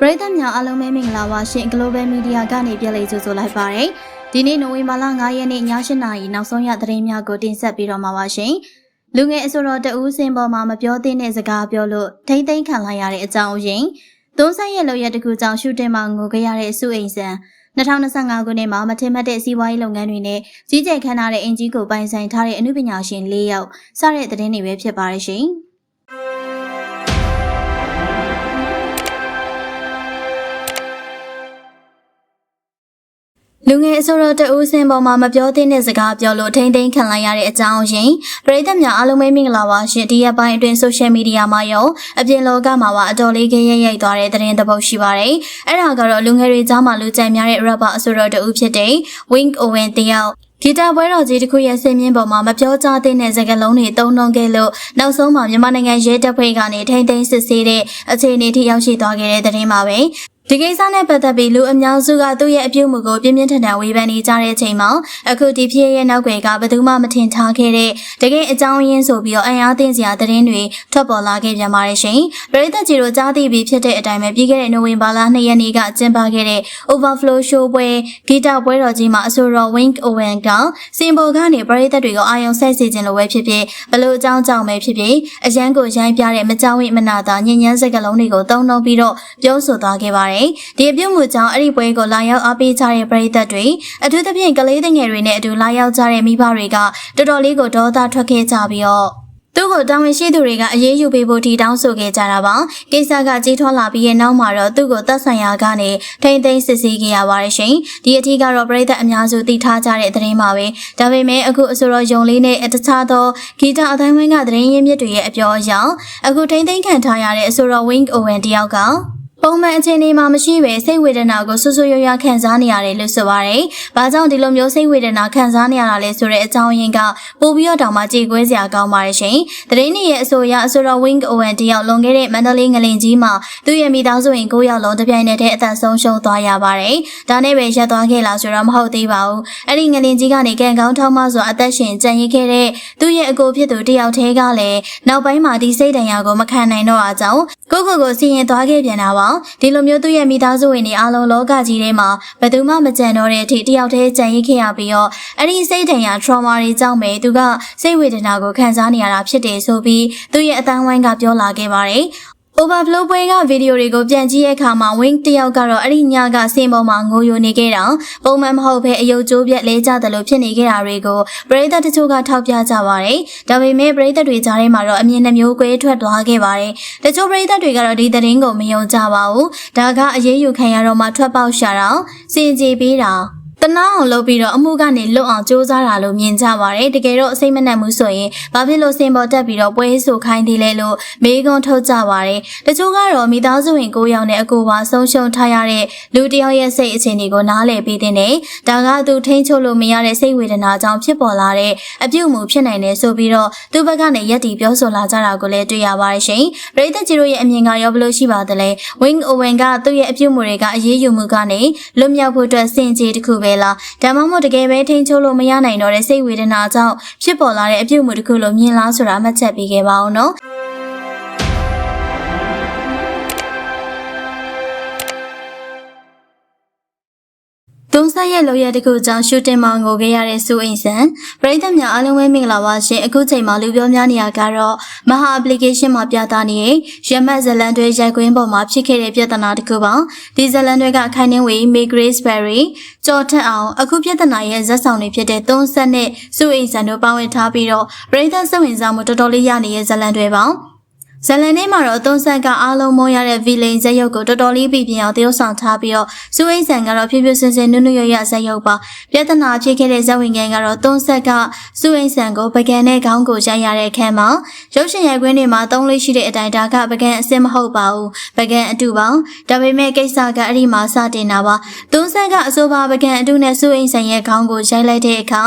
ပရိသတ်များအားလုံးပဲမင်္ဂလာပါရှင် Global Media ကနေပြန်လည်ကြိုဆိုလိုက်ပါရစေ။ဒီနေ့နိုဝင်ဘာလ9ရက်နေ့ည8:00နာရီနောက်ဆုံးရသတင်းများကိုတင်ဆက်ပေးတော့မှာပါရှင်။လူငယ်အဆိုတော်တဦးစင်ပေါ်မှာမပြောသင့်တဲ့စကားပြောလို့ထိမ့်သိမ်းခံလိုက်ရတဲ့အကြောင်းအရင်းသုံးဆက်ရဲ့လောက်ရတကူကြောင့်ရှူတင်မှာငိုကြရတဲ့စုအိမ်ဆန်2025ခုနှစ်မှာမထင်မှတ်တဲ့စီးပွားရေးလုပ်ငန်းတွေနဲ့ကြီးကြပ်ခမ်းနားတဲ့အင်ဂျီကိုပိုင်ဆိုင်ထားတဲ့အမှုပညာရှင်၄ယောက်စတဲ့သတင်းတွေပဲဖြစ်ပါရရှင်။ လူငယ်အစိုးရတဦးစင်ပေါ်မှာမပြောသင့်တဲ့စကားပြောလို့ထိမ့်သိမ်းခံလိုက်ရတဲ့အကြောင်းရင်းပရိသတ်များအားလုံးပဲမင်္ဂလာပါရှင်ဒီရက်ပိုင်းအတွင်းဆိုရှယ်မီဒီယာမှာရောအပြင်လောကမှာပါအတော်လေးခရရိုက်သွားတဲ့သတင်းတစ်ပုဒ်ရှိပါတယ်အဲ့ဒါကတော့လူငယ်တွေကြားမှာလူကြိုက်များတဲ့ rapper အစိုးရတဦးဖြစ်တဲ့ Wink Owen တယောက်ဂီတာပွဲတော်ကြီးတစ်ခုရဲ့ဆင်မြင့်ပေါ်မှာမပြောကြားသင့်တဲ့စကားလုံးတွေတုံ့နှုံခဲ့လို့နောက်ဆုံးမှာမြန်မာနိုင်ငံရဲတပ်ဖွဲ့ကနေထိမ့်သိမ်းစစ်ဆေးတဲ့အခြေအနေထိရောက်ရှိသွားခဲ့တဲ့သတင်းပါပဲ ဒီကိစ္စနဲ့ပတ်သက်ပြီးလူအများစုကသူ့ရဲ့အပြုအမူကိုပြင်းပြင်းထန်ထန်ဝေဖန်နေကြတဲ့အချိန်မှာအခုဒီဖြစ်ရဲ့နောက်ွယ်ကဘယ်သူမှမထင်ထားခဲ့တဲ့တကယ်အကြောင်းရင်းဆိုပြီးတော့အင်အားသိစရာသတင်းတွေထွက်ပေါ်လာခဲ့ပြန်ပါတယ်ရှင်။ပရိသတ်ကြီးတို့ကြားသိပြီးဖြစ်တဲ့အတိုင်းပဲပြီးခဲ့တဲ့နိုဝင်ဘာလ2ရက်နေ့ကကျင်းပခဲ့တဲ့ Overflow Show ပွဲဂီတပွဲတော်ကြီးမှာအဆိုတော် Wink Owen ကစင်ပေါ်ကနေပရိသတ်တွေကိုအာရုံစိုက်စေခြင်းလိုပဲဖြစ်ဖြစ်ဘလို့အကြောင်းကြောင့်ပဲဖြစ်ဖြစ်အရန်ကိုရိုင်းပြတဲ့မကြောက်ဝိမနာတာညဉ့်ညမ်းစကားလုံးတွေကိုတုံ့နှုံပြီးတော့ပြောဆိုသွားခဲ့ပါတယ်။ဒီအပြုတ်မှုကြောင့်အဲ့ဒီပွဲကိုလာရောက်အားပေးကြတဲ့ပရိသတ်တွေအထူးသဖြင့်ကလေးငယ်တွေနဲ့အတူလာရောက်ကြတဲ့မိဘတွေကတော်တော်လေးကိုဒေါသထွက်ခဲ့ကြပြီးတော့သူ့ကိုတောင်းဝင်ရှိသူတွေကအရေးယူပေးဖို့ထီတောင်းဆိုခဲ့ကြတာပါကိစ္စကကြီးထွားလာပြီးရဲ့နောက်မှာတော့သူ့ကိုတပ်ဆိုင်ရာကနေထိမ့်သိမ်းစစ်ဆေးခဲ့ရပါတယ်ရှင်ဒီအထီးကတော့ပြည်သက်အများစုသိထားကြတဲ့သတင်းပါပဲဒါပေမဲ့အခုအဆိုတော်ယုံလေးနဲ့တခြားသောဂီတအတိုင်းဝင်းကသတင်းရင်းမြစ်တွေရဲ့အပြောအရအခုထိမ့်သိမ်းခံထားရတဲ့အဆိုတော် Wink Owen တယောက်က ပုံမှန်အခြေအနေမှာမရှိဘဲစိတ်ဝေဒနာကိုဆွဆွရွရွခံစားနေရတယ်လို့ဆိုပါရယ်။ဘာကြောင့်ဒီလိုမျိုးစိတ်ဝေဒနာခံစားနေရတာလဲဆိုတဲ့အကြောင်းရင်းကပို့ပြီးတော့တောင်မှကြေကွဲစရာကောင်းပါရဲ့ရှင်။သတင်းတွေရဲ့အဆိုအရအဆိုတော် Wing Owen တယောက်လွန်ခဲ့တဲ့မန္တလေးငလင်ကြီးမှာသူ့ရဲ့မိသားစုဝင်9ယောက်လုံးတစ်ပြိုင်နက်တည်းအသက်ဆုံးရှုံးသွားရပါတယ်။ဒါနဲ့ပဲရက်သွားခဲ့လားဆိုတော့မဟုတ်သေးပါဘူး။အဲ့ဒီငလင်ကြီးကနေကံကောင်းထောက်မဆိုအသက်ရှင်ကြံရည်ခဲ့တဲ့သူ့ရဲ့အကိုဖြစ်သူတယောက်တည်းကလည်းနောက်ပိုင်းမှာဒီစိတ်ဒဏ်ရာကိုမခံနိုင်တော့အကြောင်းကိုကိုကိုစီရင်သွားခဲ့ပြန်တာပါ။ဒီလိုမျိုးသူ့ရဲ့မိသားစုဝင်တွေအားလုံးလောကကြီးထဲမှာဘယ်သူမှမကြံတော့တဲ့အထိတယောက်တည်းကြံရည်ခဲ့ရပြီးတော့အဲ့ဒီစိတ်ဒဏ်ရာ trauma တွေကြောင့်ပဲသူကစိတ်ဝေဒနာကိုခံစားနေရတာဖြစ်တယ်ဆိုပြီးသူ့ရဲ့အတန်းဝိုင်းကပြောလာခဲ့ပါတယ်။ Overflow ပွဲကဗီဒီယိုတွေကိုပြန်ကြည့်တဲ့အခါမှာ Wing တယောက်ကတော့အဲ့ဒီညကစင်ပေါ်မှာငိုယိုနေခဲ့တာပုံမှန်မဟုတ်ဘဲအယုတ်ကျိုးပြက်လဲကြတယ်လို့ဖြစ်နေခဲ့တာတွေကိုပရိသတ်တချို့ကထောက်ပြကြပါတယ်။ဒါပေမဲ့ပရိသတ်တွေကြားထဲမှာတော့အမြင်နှမျိုးကွဲထွက်သွားခဲ့ပါတယ်။တချို့ပရိသတ်တွေကတော့ဒီသတင်းကိုမယုံကြပါဘူး။ဒါကအရေးယူခံရတော့မှထွက်ပေါက်ရှာတာစင်ကြေပေးတာ တနာအောင်လုပ်ပြီးတော့အမှုကနေလွတ်အောင်စ조사တာလို့မြင်ကြပါတယ်တကယ်တော့အစိမ့်မနှံ့မှုဆိုရင်ဘာဖြစ်လို့စင်ပေါ်တက်ပြီးတော့ပွဲဆိုခိုင်းသေးလဲလို့မေးခွန်းထုတ်ကြပါတယ်တချို့ကတော့မိသားစုဝင်ကိုယောက်နဲ့အကိုပါဆုံးရှုံးထားရတဲ့လူတစ်ယောက်ရဲ့စိတ်အခြေအနေကိုနားလည်ပြီးတဲ့နဲ့ဒါကသူထိန်းချုပ်လို့မရတဲ့စိတ်ဝေဒနာကြောင့်ဖြစ်ပေါ်လာတဲ့အပြုတ်မှုဖြစ်နိုင်တယ်ဆိုပြီးတော့သူ့ဘက်ကနေရက်တီပြောဆိုလာကြတာကိုလည်းတွေ့ရပါတယ်ရှင်ပရိသတ်ကြီးတို့ရဲ့အမြင်ကရောဘယ်လိုရှိပါသလဲ Wing Owen ကသူ့ရဲ့အပြုတ်မှုတွေကအရေးယူမှုကနေလွတ်မြောက်ဖို့အတွက်စင်ကြေတစ်ခုပဲလားဒါမှမဟုတ်တကယ်ပဲထိန်းချုပ်လို့မရနိုင်တော့တဲ့စိတ်ဝေဒနာကြောင့်ဖြစ်ပေါ်လာတဲ့အပြုတ်မှုတစ်ခုလို့မြင်လားဆိုတာမှတ်ချက်ပေးခဲ့ပါအောင်နော် သုံးဆက်ရဲ့လိုရတဲ့ခုကြောင့်ရှူတင်မောင်ကိုခဲ့ရတဲ့စူအိမ်ဆန်ပရိသတ်များအားလုံးပဲမင်္ဂလာပါရှင်အခုချိန်မှာလူပြောများနေရကတော့မဟာ application မှာပြသနေတဲ့ရမတ်ဇလန်တွေရိုက်ကွင်းပေါ်မှာဖြစ်ခဲ့တဲ့ပြဿနာတစ်ခုပါဒီဇလန်တွေကခိုင်နှင်းဝေ May Grace Berry ကြော်ထက်အောင်အခုပြဿနာရဲ့ဇက်ဆောင်တွေဖြစ်တဲ့သုံးဆက်နဲ့စူအိမ်ဆန်တို့ပါဝင်ထားပြီးတော့ပရိသတ်စိတ်ဝင်စားမှုတော်တော်လေးရနေတဲ့ဇလန်တွေပါ ဇလန်ထဲမှာတော့အသွန်ဆက်ကအားလုံးမောရတဲ့ဗီလိန်ဇက်ရုပ်ကိုတော်တော်လေးပြည်ပြင်းအောင်တရုပ်ဆောင်ထားပြီးတော့စူအိဆန်ကတော့ဖြည်းဖြည်းစင်စင်နုနုရရဇက်ရုပ်ပါပြဿနာဖြစ်ခဲ့တဲ့ဇက်ဝင်ငယ်ကတော့သွန်ဆက်ကစူအိဆန်ကိုပကံနဲ့ခေါင်းကိုရိုက်ရတဲ့အခန်းမှာရုပ်ရှင်ရိုက်ကွင်းတွေမှာသုံးလေးရှိတဲ့အတိုင်းဒါကပကံအစစ်မဟုတ်ပါဘူးပကံအတူပါဒါပေမဲ့ကိစ္စကအဲ့ဒီမှာစတင်တာပါသွန်ဆက်ကအဆိုပါပကံအတူနဲ့စူအိဆန်ရဲ့ခေါင်းကိုရိုက်လိုက်တဲ့အခါ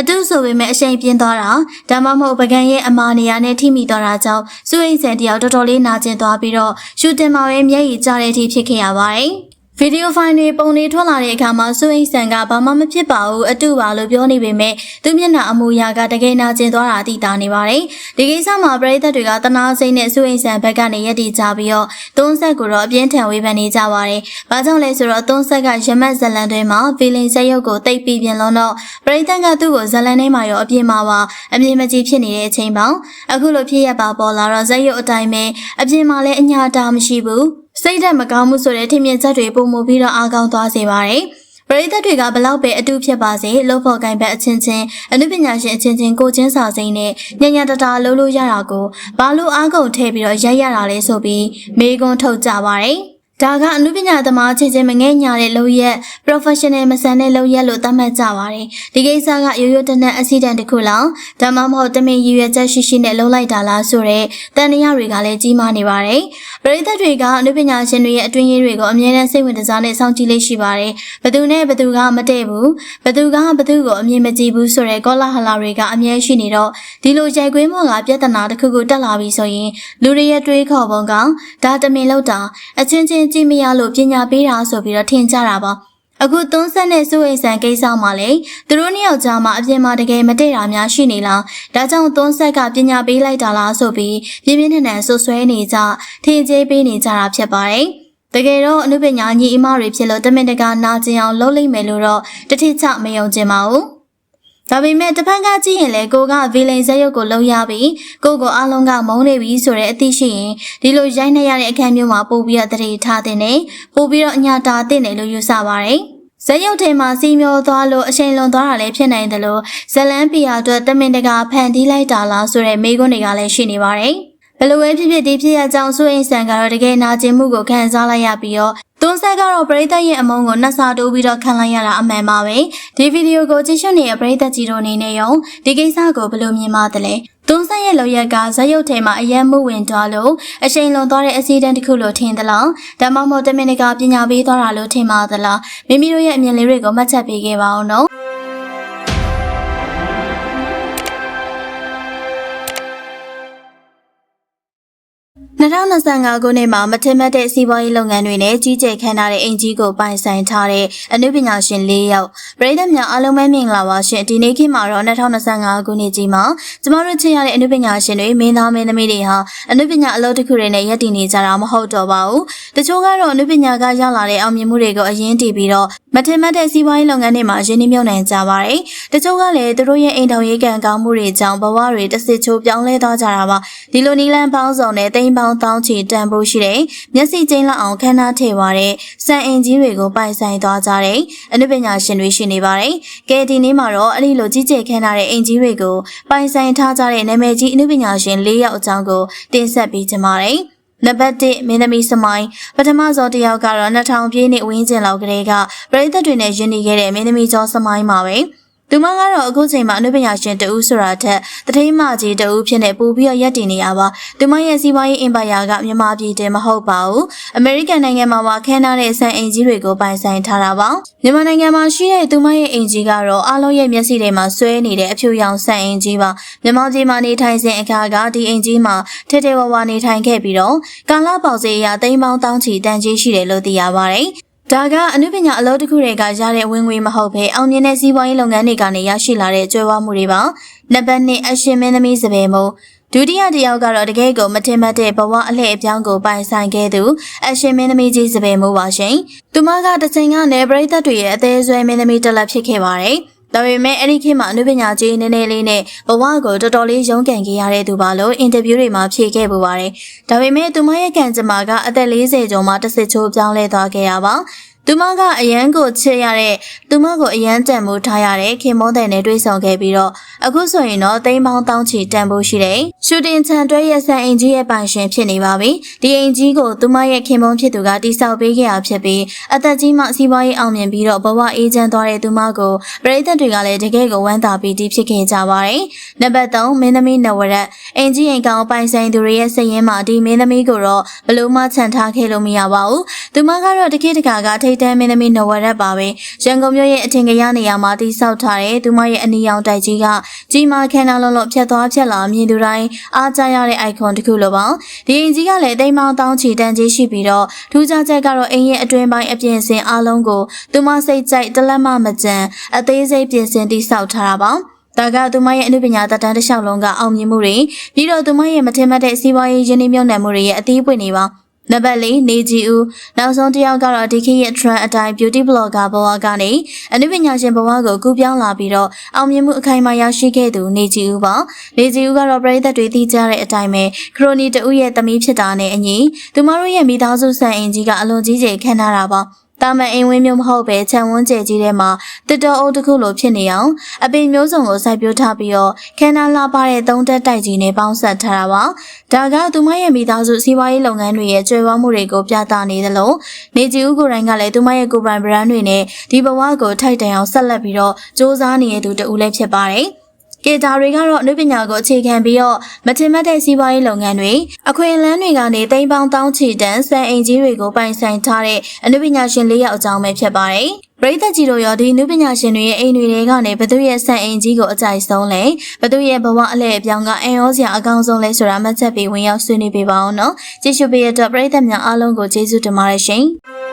အတုဆိုပေမဲ့အရှိန်ပြင်းသွားတာဒါမှမဟုတ်ပကံရဲ့အမာနေရာနဲ့ထိမိသွားတာကြောင့်စူအိမ်ဆန်တယောက်တော်တော်လေးနာကျင်သွားပြီးတော့ရှူတင်မောင်ရဲ့မျက်ရည်ကျတဲ့အထိဖြစ်ခဲ့ရပါတယ်။ ဗဗီဒီယိုဖိုင်တွေပုံတွေထွက်လာတဲ့အခါမှာစွအိမ်ဆန်ကဘာမှမဖြစ်ပါဘူးအတူပါလို့ပြောနေပေမဲ့သူမျက်နှာအမူအရာကတကယ်နာကျင်သွားတာသိတာနေပါတယ်ဒီကိစ္စမှာပရိသတ်တွေကတနာစိတ်နဲ့စွအိမ်ဆန်ဘက်ကနေရက်တည်ကြပြီးတော့သုံးဆက်ကိုတော့အပြင်းထန်ဝေဖန်နေကြပါတယ်ဘာကြောင့်လဲဆိုတော့သုံးဆက်ကရမတ်ဇလန်တွင်မှာဖီလင်ဆက်ရုပ်ကိုတိတ်ပြီးပြင်လုံးတော့ပရိသတ်ကသူ့ကိုဇလန်ထဲမှာရောအပြင်းမှာပါအမြင်မကြီးဖြစ်နေတဲ့အချိန်ပေါင်းအခုလိုဖြစ်ရပါပေါ်လာတော့ဇက်ရုပ်အတိုင်းပဲအပြင်မှာလည်းအညာတာမရှိဘူး စိတ်ဓာတ်မကောင်းမှုဆိုတဲ့ထင်မြင်ချက်တွေပုံမူပြီးတော့အားကောင်းသွားစေပါတယ်ပရိသတ်တွေကဘလောက်ပဲအတူဖြစ်ပါစေလှုပ်ဖို့ကင်ဘက်အချင်းချင်းအနုပညာရှင်အချင်းချင်းကိုချင်းစာစိမ့်နဲ့ညညတတာလှုပ်လို့ရတာကိုဘာလို့အားကုန်ထည့်ပြီးတော့ရိုက်ရတာလဲဆိုပြီးမေးခွန်းထုတ်ကြပါတယ် ဒါကအနုပညာသမားချင်းချင်းမငဲ့ညာတဲ့လုပ်ရက် professional မဆန်တဲ့လုပ်ရက်လို့သတ်မှတ်ကြပါတယ်ဒီကိစ္စကရိုးရိုးတနက် accident တစ်ခုလောက်ဒါမှမဟုတ်တမင်ရည်ရွယ်ချက်ရှိရှိနဲ့လုပ်လိုက်တာလားဆိုတော့တန်တရားတွေကလည်းကြီးမားနေပါတယ်ပရိသတ်တွေကအနုပညာရှင်တွေရဲ့အတွင်းရေးတွေကိုအမြဲတမ်းစိတ်ဝင်စားနဲ့စောင့်ကြည့်လေးရှိပါတယ်ဘသူနဲ့ဘသူကမတည့်ဘူးဘသူကဘသူကိုအမြင်မကြည့်ဘူးဆိုတော့ကောလာဟလာတွေကအမြဲရှိနေတော့ဒီလိုရိုက်ကွင်းမော်ကပြဿနာတစ်ခုခုတက်လာပြီဆိုရင်လူတွေရဲ့တွေးခေါ်ပုံကဒါတမင်လောက်တာအချင်းချင်းကြည့်မရလို့ပညာပေးတာဆိုပြီးတော့ထင်ကြတာပါအခုသုံးဆက်နဲ့စုအိမ်ဆန်ကိစ္စမှာလေသူတို့နှစ်ယောက်ကြားမှာအပြင်မှာတကယ်မတည့်တာများရှိနေလားဒါကြောင့်သုံးဆက်ကပညာပေးလိုက်တာလားဆိုပြီးပြင်းပြင်းထန်ထန်ဆွဆွဲနေကြထင်ကြေးပေးနေကြတာဖြစ်ပါတယ်တကယ်တော့အနုပညာညီအမတွေဖြစ်လို့တမင်တကာနာကျင်အောင်လုပ်လိမ့်မယ်လို့တော့တတိချမယုံကျင်ပါဘူး ဒါပေမဲ့တစ်ဖက်ကကြည့်ရင်လေကိုကဗီလိန်ဇက်ရုပ်ကိုလုံရပြီးကိုကိုအားလုံးကမုန်းနေပြီဆိုတဲ့အသိရှိရင်ဒီလိုရိုက်နှက်ရတဲ့အခန်းမျိုးမှာပို့ပြီးတော့တရေထားတဲ့နေပို့ပြီးတော့အညာတာတဲ့နေလို့ယူဆပါတယ်ဇက်ရုပ်ထဲမှာစီမျောသွားလို့အချိန်လွန်သွားတာလည်းဖြစ်နိုင်တယ်လို့ဇလန်းပီယာအတွက်တမင်တကာဖန်တီးလိုက်တာလားဆိုတဲ့မေးခွန်းတွေကလည်းရှိနေပါတယ်ဘယ်လိုပဲဖြစ်ဖြစ်ဒီဖြစ်ရကြောင်းဆိုရင်ဆန်ကတော့တကယ်နာကျင်မှုကိုခံစားလိုက်ရပြီးတော့ သွန်းဆက်ကတော့ပရိသတ်ရဲ့အမုန်းကိုနှက်စာတိုးပြီးတော့ခံလိုက်ရတာအမှန်ပါပဲဒီဗီဒီယိုကိုကြည့်ရှုနေတဲ့ပရိသတ်ကြီးတို့အနေနဲ့ရောဒီကိစ္စကိုဘယ်လိုမြင်ပါသလဲသွန်းဆက်ရဲ့လောက်ရက်ကဇက်ရုပ်ထဲမှာအယံမှုဝင်သွားလို့အချိန်လွန်သွားတဲ့အစီအတန်းတစ်ခုလို့ထင်သလားဒါမှမဟုတ်တမင်တကာပညာပေးသွားတာလို့ထင်ပါသလားမိမိတို့ရဲ့အမြင်လေးတွေကိုမှတ်ချက်ပေးခဲ့ပါအောင်နော် 2025ခုနှစ်မှာမထင်မှတ်တဲ့စီးပွားရေးလုပ်ငန်းတွေနဲ့ကြီးကျယ်ခမ်းနားတဲ့အင်ကြီးကိုပိုင်ဆိုင်ထားတဲ့အနုပညာရှင်၄ယောက်ပြည်သက်များအားလုံးပဲမင်္ဂလာပါရှင်ဒီနေ့ခေတ်မှာတော့2025ခုနှစ်ကြီးမှာကျမတို့ချစ်ရတဲ့အနုပညာရှင်တွေမင်းသားမင်းသမီးတွေဟာအနုပညာအလုပ်တစ်ခုတွေနဲ့ရည်တည်နေကြတာမဟုတ်တော့ပါဘူးတချို့ကတော့အနုပညာကရလာတဲ့အောင်မြင်မှုတွေကိုအရင်တည်ပြီးတော့မထင်မှတ်တဲ့စီးပွားရေးလုပ်ငန်းတွေမှာရင်းနှီးမြှုပ်နှံကြပါတယ်တချို့ကလည်းသူတို့ရဲ့အိမ်ထောင်ရေးကံကောင်းမှုတွေကြောင့်ဘဝတွေတစ်စစ်ချိုးပြောင်းလဲသွားကြတာပါဒီလိုနီလန်ပေါင်းစုံနဲ့တိမ်ပေါင်းတောင်းချီတန်ဖိုးရှိတဲ့မျက်စိကျင်းလောက်အောင်ခန်းနာထည့်သွားတဲ့စံအင်ကြီးတွေကိုပိုင်ဆိုင်သွားကြတဲ့အနုပညာရှင်တွေရှိနေပါတယ်။ကဲဒီနေ့မှာတော့အဲ့ဒီလိုကြီးကျယ်ခန်းနာတဲ့အင်ကြီးတွေကိုပိုင်ဆိုင်ထားကြတဲ့နာမည်ကြီးအနုပညာရှင်၄ယောက်အကြောင်းကိုတင်ဆက်ပေးကြပါမယ်။နံပါတ်1မင်းသမီးစမိုင်းပထမဆုံးတစ်ယောက်ကတော့2000ပြည့်နှစ်ဝင်းကျင်လောက်ကလေးကပြည်သက်တွေနဲ့ယဉ်နေခဲ့တဲ့မင်းသမီးကျော်စမိုင်းပါပဲ။ သူမကတော့အခုချိန်မှာအနုပညာရှင်တဦးဆိုတာထက်တထိန်မကြီးတဦးဖြစ်နေပူပြီးတော့ရက်တည်နေရပါသူမရဲ့စီးပွားရေးအင်ပါယာကမြန်မာပြည်တည်းမဟုတ်ပါဘူးအမေရိကန်နိုင်ငံမှာမှခန်းထားတဲ့ဆန်အင်ကြီးတွေကိုပိုင်ဆိုင်ထားတာပါမြန်မာနိုင်ငံမှာရှိတဲ့သူမရဲ့အင်ကြီးကတော့အားလုံးရဲ့မျက်စိတွေမှာဆွဲနေတဲ့အဖြူရောင်ဆန်အင်ကြီးပါမြန်မာပြည်မှာနေထိုင်စဉ်အခါကဒီအင်ကြီးမှာထဲထဲဝါဝါနေထိုင်ခဲ့ပြီးတော့ကာလပေါက်စေးအရာတိမ်ပေါင်းတောင်းချီတန်ကြီးရှိတယ်လို့သိရပါတယ် ဒါကအနုပညာအလုပ်တစ်ခုတွေကရတဲ့ဝင်ငွေမဟုတ်ဘဲအောင်မြင်တဲ့စီးပွားရေးလုပ်ငန်းတွေကနေရရှိလာတဲ့ကြွယ်ဝမှုတွေပါနံပါတ်2အရှင်မင်းသမီးစပယ်မို့ဒုတိယတစ်ယောက်ကတော့တကယ်ကိုမထင်မှတ်တဲ့ဘဝအလှည့်အပြောင်းကိုပိုင်ဆိုင်ခဲ့သူအရှင်မင်းသမီးကြီးစပယ်မို့ပါရှင်သူမကတချိန်ကနေပရိသတ်တွေရဲ့အသေးဆွဲမင်းသမီးတစ်လက်ဖြစ်ခဲ့ပါတယ် ဒါပေမဲ့အဲ့ဒီခေတ်မှာအနုပညာကြီးနည်းနည်းလေးနဲ့ဘဝကိုတော်တော်လေးရုန်းကန်ခဲ့ရတဲ့သူပါလို့အင်တာဗျူးတွေမှာဖြေခဲ့ပူပါတယ်။ဒါပေမဲ့သူမရဲ့ကံကြမ္မာကအသက်40ကျော်မှတစ်စစ်ချိုးပြောင်းလဲသွားခဲ့ရပါ သူမကအရန်ကိုချစ်ရတဲ့သူမကိုအရန်တန်မိုးထားရတဲ့ခင်မုန်းတဲ့နဲ့တွေ့ဆုံခဲ့ပြီးတော့အခုဆိုရင်တော့တိမ်ပေါင်းတောင်းချီတန်ဖိုးရှိတဲ့ရှူတင်ချန်တွဲရဲ့ဆန်အင်ကြီးရဲ့ပိုင်ရှင်ဖြစ်နေပါပြီဒီအင်ကြီးကိုသူမရဲ့ခင်မုန်းဖြစ်သူကတိစောက်ပေးခဲ့ရဖြစ်ပြီးအသက်ကြီးမှစီးပွားရေးအောင်မြင်ပြီးတော့ဘဝအေးချမ်းသွားတဲ့သူမကိုပရိသတ်တွေကလည်းတကယ်ကိုဝမ်းသာပြီးတီးဖြစ်ခဲ့ကြပါတယ်နံပါတ်3မင်းသမီးနဝရက်အင်ကြီးအိမ်ကောင်ပိုင်ဆိုင်သူတွေရဲ့စည်ရင်းမှာဒီမင်းသမီးကိုတော့ဘလို့မှခြံထားခဲ့လို့မရပါဘူးသူမကတော့တခေတ်တကာကထိထိတ်တန်းမင်းသမီးနဝရက်ပါပဲရန်ကုန်မြို့ရဲ့အထင်ကရနေရာမှာတိစောက်ထားတဲ့သူမရဲ့အနီရောင်တိုက်ကြီးကကြီးမားခမ်းနားလုံးလုံးဖြတ်သွားဖြတ်လာမြင်သူတိုင်းအားကြရတဲ့ icon တစ်ခုလိုပါဒီအိမ်ကြီးကလည်းတိမ်မောင်းတောင်းချီတန်းကြီးရှိပြီးတော့ထူးခြားချက်ကတော့အိမ်ရဲ့အတွင်းပိုင်းအပြင်စင်အားလုံးကိုသူမစိတ်ကြိုက်တလက်မမကြံအသေးစိတ်ပြင်ဆင်တိစောက်ထားတာပါဒါကသူမရဲ့အနုပညာတတန်းတစ်လျှောက်လုံးကအောင်မြင်မှုတွေပြီးတော့သူမရဲ့မထင်မှတ်တဲ့စီးပွားရေးရင်းနှီးမြှုပ်နှံမှုတွေရဲ့အသီးပွင့်တွေပါ နံပါတ်၄နေကြည်ဦးနောက်ဆုံးတစ်ယောက်ကတော့ဒီခေတ်ရဲ့ trend အတိုင်း beauty blogger ဘဝကနေအနုပညာရှင်ဘဝကိုကူးပြောင်းလာပြီးတော့အောင်မြင်မှုအခိုင်အမာရရှိခဲ့သူနေကြည်ဦးပါနေကြည်ဦးကတော့ပြည်သက်တွေသိကြတဲ့အတိုင်းပဲခရိုနီတဦးရဲ့သမီးဖြစ်တာနဲ့အညီသူမတို့ရဲ့မိသားစုဆန်အင်ကြီးကအလွန်ကြီးကျယ်ခံထားတာပါ တာမန်အိမ်ဝင်းမျိုးမဟုတ်ပဲခြံဝန်းကျဲကြီးထဲမှာတစ်တော်အုပ်တစ်ခုလိုဖြစ်နေအောင်အပင်မျိုးစုံကိုစိုက်ပျိုးထားပြီးတော့ခန္ဓာလှပတဲ့သုံးတက်တိုက်ကြီးနဲ့ပေါင်းဆက်ထားတာပါဒါကသူမရဲ့မိသားစုစီးပွားရေးလုပ်ငန်းတွေရဲ့ကျွဲဝမှုတွေကိုပြသနေသလိုနေကြည်ဦးကိုယ်တိုင်ကလည်းသူမရဲ့ကိုယ်ပိုင် brand တွေနဲ့ဒီဘဝကိုထိုက်တန်အောင်ဆက်လက်ပြီးတော့စ조사နေတဲ့သူတဦးလည်းဖြစ်ပါတယ် ကဲဒါတွေကတော့အနုပညာကိုအခြေခံပြီးတော့မထင်မှတ်တဲ့စီးပွားရေးလုပ်ငန်းတွေအခွင့်အလမ်းတွေကနေတိမ်ပေါင်းတောင်းချီတန်းစံအိမ်ကြီးတွေကိုပိုင်ဆိုင်ထားတဲ့အနုပညာရှင်၄ယောက်အကြောင်းပဲဖြစ်ပါတယ်။ပရိသတ်ကြီးတို့ရောဒီအနုပညာရှင်တွေရဲ့အိမ်တွေထဲကနေဘသူရဲ့စံအိမ်ကြီးကိုအကြိုက်ဆုံးလဲဘသူရဲ့ဘဝအလဲအပြောင်းကအင်ရောစရာအကောင်းဆုံးလဲဆိုတာမှတ်ချက်ပြီးဝင်ရောက်ဆွေးနွေးပေးပါအောင်နော်။ကြည့်ရှုပေးရတဲ့ပရိသတ်များအားလုံးကိုကျေးဇူးတင်ပါတယ်ရှင်။